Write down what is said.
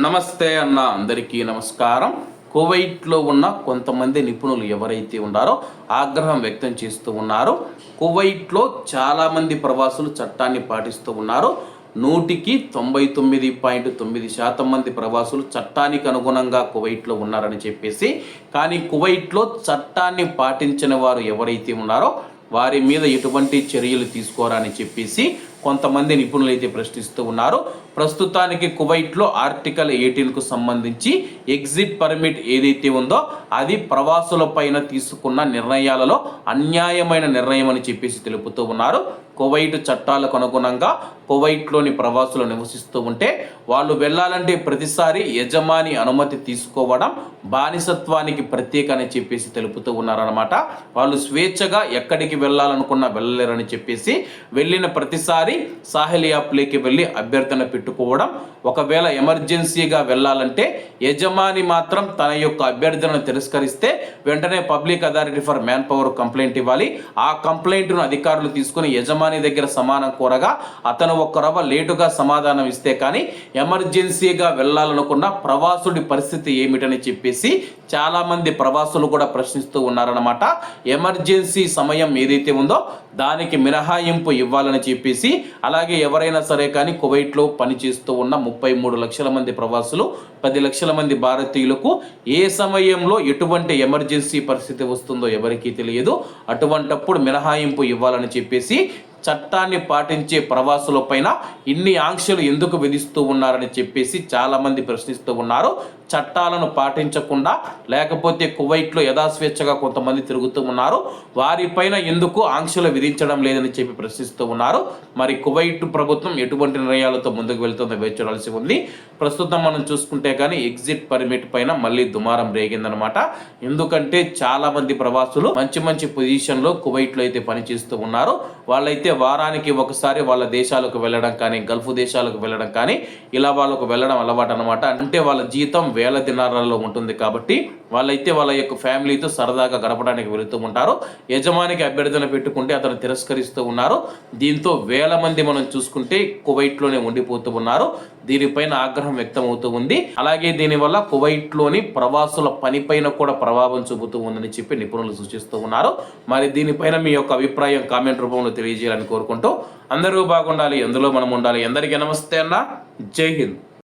నమస్తే అన్న అందరికీ నమస్కారం. కువైట్లో ఉన్న కొంతమంది నిపుణులు ఎవరైతే ఉన్నారో ఆగ్రహం వ్యక్తం చేస్తూ ఉన్నారు. కువైట్లో చాలామంది ప్రవాసులు చట్టాన్ని పాటిస్తూ ఉన్నారు. నూటికి తొంభై తొమ్మిది పాయింట్ తొమ్మిది శాతం మంది ప్రవాసులు చట్టానికి అనుగుణంగా కువైట్లో ఉన్నారని చెప్పేసి కానీ కువైట్లో చట్టాన్ని పాటించిన వారు ఎవరైతే ఉన్నారో వారి మీద ఎటువంటి చర్యలు తీసుకోరని చెప్పేసి కొంతమంది నిపుణులు అయితే ప్రశ్నిస్తూ ఉన్నారు. ప్రస్తుతానికి కువైట్లో ఆర్టికల్ ఎయిటీన్కు సంబంధించి ఎగ్జిట్ పర్మిట్ ఏదైతే ఉందో అది ప్రవాసుల పైన తీసుకున్న నిర్ణయాలలో అన్యాయమైన నిర్ణయం అని చెప్పేసి తెలుపుతూ ఉన్నారు. కువైట్ చట్టాలకు అనుగుణంగా కువైట్లోని ప్రవాసులు నివసిస్తూ ఉంటే వాళ్ళు వెళ్ళాలంటే ప్రతిసారి యజమాని అనుమతి తీసుకోవడం బానిసత్వానికి ప్రత్యేక అని చెప్పేసి తెలుపుతూ ఉన్నారనమాట వాళ్ళు స్వేచ్ఛగా ఎక్కడికి వెళ్ళాలనుకున్నా వెళ్ళలేరని చెప్పేసి వెళ్ళిన ప్రతిసారి సాహిల్ యాప్లోకి వెళ్ళి అభ్యర్థన పెట్టుకోవడం ఒకవేళ ఎమర్జెన్సీగా వెళ్ళాలంటే యజమాని మాత్రం తన యొక్క అభ్యర్థనను తిరస్కరిస్తే వెంటనే public authority for manpower complaint ఇవ్వాలి. ఆ కంప్లైంట్ను అధికారులు తీసుకుని యజమాని దగ్గర సమానం కోరగా అతను ఒక రవ్వ లేటుగా సమాధానం ఇస్తే కానీ ఎమర్జెన్సీగా వెళ్ళాలనుకున్న ప్రవాసుడి పరిస్థితి ఏమిటని చెప్పేసి చాలామంది ప్రవాసులు కూడా ప్రశ్నిస్తూ ఉన్నారన్నమాట. ఎమర్జెన్సీ సమయం ఏదైతే ఉందో దానికి మినహాయింపు ఇవ్వాలని చెప్పేసి అలాగే ఎవరైనా సరే కానీ కువైట్లో పనిచేస్తూ ఉన్న ముప్పై మూడు లక్షల మంది ప్రవాసులు పది లక్షల మంది భారతీయులకు ఏ సమయంలో ఎటువంటి ఎమర్జెన్సీ పరిస్థితి వస్తుందో ఎవరికీ తెలియదు. అటువంటప్పుడు మినహాయింపు ఇవ్వాలని చెప్పేసి చట్టాన్ని పాటించే ప్రవాసులపైన ఇన్ని ఆంక్షలు ఎందుకు విధిస్తూ ఉన్నారని చెప్పేసి చాలామంది ప్రశ్నిస్తూ ఉన్నారు. చట్టాలను పాటించకుండా లేకపోతే కువైట్లో యథాస్వేచ్ఛగా కొంతమంది తిరుగుతూ ఉన్నారు. వారిపైన ఎందుకు ఆంక్షలు విధించడం లేదని చెప్పి ప్రశ్నిస్తూ ఉన్నారు. మరి కువైట్ ప్రభుత్వం ఎటువంటి నిర్ణయాలతో ముందుకు వెళ్తుందో వేచి చూడాల్సి ఉంది. ప్రస్తుతం మనం చూసుకుంటే కానీ ఎగ్జిట్ పర్మిట్ పైన మళ్ళీ దుమారం రేగిందనమాట ఎందుకంటే చాలా మంది ప్రవాసులు మంచి మంచి పొజిషన్లో కువైట్లో అయితే పనిచేస్తూ ఉన్నారు. వాళ్ళైతే వారానికి ఒకసారి వాళ్ళ దేశాలకు వెళ్ళడం కానీ గల్ఫ్ దేశాలకు వెళ్ళడం కానీ ఇలా వాళ్ళకు వెళ్ళడం అలవాటు అనమాట అంటే వాళ్ళ జీతం వేల దినారాల్లో ఉంటుంది కాబట్టి వాళ్ళైతే వాళ్ళ యొక్క ఫ్యామిలీతో సరదాగా గడపడానికి వెళుతూ ఉంటారు. యజమానికి అభ్యర్థన పెట్టుకుంటే అతను తిరస్కరిస్తూ ఉన్నారు. దీంతో వేల మంది మనం చూసుకుంటే కువైట్లోనే ఉండిపోతూ ఉన్నారు. దీనిపైన ఆగ్రహం వ్యక్తం అవుతూ ఉంది. అలాగే దీనివల్ల కువైట్లోని ప్రవాసుల పనిపైన కూడా ప్రభావం చూపుతూ ఉందని చెప్పి నిపుణులు సూచిస్తూ ఉన్నారు. మరి దీనిపైన మీ యొక్క అభిప్రాయం కామెంట్ రూపంలో తెలియజేయాలని కోరుకుంటూ అందరూ బాగుండాలి ఎందులో మనం ఉండాలి. ఎందరికీ నమస్తే అన్న. జై హింద్.